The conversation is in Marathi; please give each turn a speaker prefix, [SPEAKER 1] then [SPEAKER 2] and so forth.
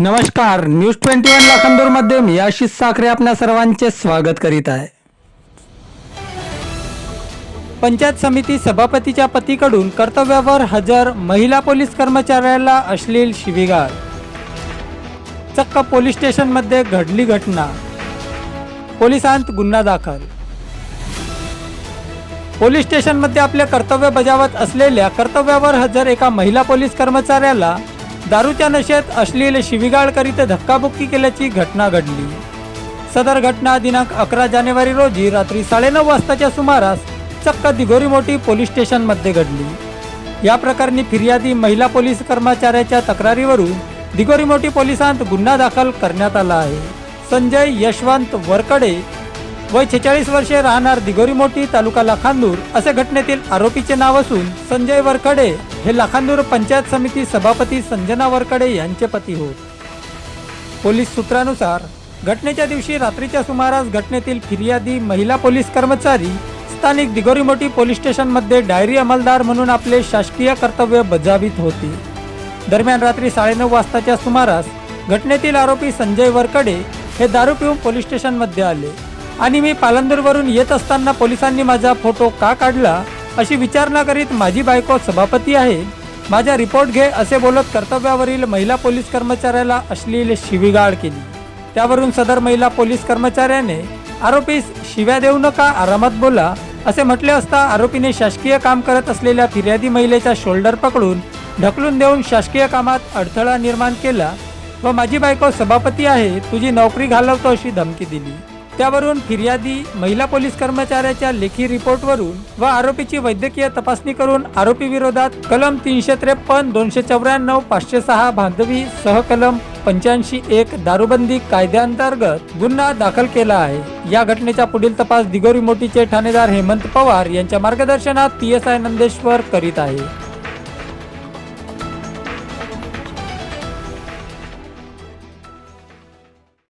[SPEAKER 1] नमस्कार न्यूज ट्वेंटी वन लाखांदूरमध्ये मी आशिष साखरे आपल्या सर्वांचे स्वागत करीत आहे. पंचायत समिती सभापतीच्या पतीकडून कर्तव्यावर हजर महिला पोलीस कर्मचाऱ्याला अश्लील शिवीगाळ. चक्क पोलीस स्टेशनमध्ये घडली घटना. पोलिसांत गुन्हा दाखल. पोलीस स्टेशनमध्ये आपले कर्तव्य बजावत असलेल्या कर्तव्यावर हजर एका महिला पोलीस कर्मचाऱ्याला दारूच्या नशेत अश्लील शिवीगाळ करीत धक्काबुक्की केल्याची घटना घडली. सदर घटना दिनांक अकरा जानेवारी रोजी रात्री साडेनऊ वाजताच्या सुमारास चक्क दिघोरी मोठी पोलीस स्टेशनमध्ये घडली. या प्रकरणी फिर्यादी महिला पोलीस कर्मचाऱ्याच्या तक्रारीवरून दिघोरी मोठी पोलिसांत गुन्हा दाखल करण्यात आला आहे. संजय यशवंत वरकडे वय छेचाळीस वर्षे राहणार दिघोरी मोठी तालुका लाखांदूर असे घटनेतील आरोपीचे नाव असून संजय वरकडे हे लाखांदूर पंचायत समिती सभापती संजना वरकडे यांचे पती होत. पोलीस सूत्रानुसार घटनेच्या दिवशी रात्रीच्या सुमारास घटनेतील फिर्यादी महिला पोलीस कर्मचारी स्थानिक दिगोरीमोटी पोलीस स्टेशनमध्ये डायरी अंमलदार म्हणून आपले शासकीय कर्तव्य बजावित होते. दरम्यान रात्री साडेनऊ वाजताच्या सुमारास घटनेतील आरोपी संजय वरकडे हे दारू पिऊन पोलीस स्टेशनमध्ये आले. आणि मी पालंदूरवरून येत असताना पोलिसांनी माझा फोटो का काढला? अशी विचारणा करीत माझी बायको सभापती आहे. माझा रिपोर्ट घे असे बोलत कर्तव्यावरील महिला पोलीस कर्मचाऱ्याला अश्लील शिवीगाळ केली. त्यावरून सदर महिला पोलीस कर्मचाऱ्याने आरोपीस शिव्या देऊ नका आरामात बोला असे म्हटले असता आरोपीने शासकीय काम करत असलेल्या फिर्यादी महिलेचा शोल्डर पकडून ढकलून देऊन शासकीय कामात अडथळा निर्माण केला व माझी बायको सभापती आहे तुझी नोकरी घालवतो अशी धमकी दिली. त्यावरून फिर्यादी महिला पोलीस कर्मचाऱ्याच्या लेखी रिपोर्टवरून व आरोपीची वैद्यकीय तपासणी करून आरोपी विरोधात कलम तीनशे त्रेपन्न दोनशे चौऱ्याण्णव पाचशे सहा बांधवी सहकलम पंच्याऐंशी एक दारूबंदी कायद्याअंतर्गत गुन्हा दाखल केला आहे. या घटनेचा पुढील तपास दिगोरी मोठीचे ठाणेदार हेमंत पवार यांच्या मार्गदर्शनात पी एस आय नंदेश्वर करीत आहे.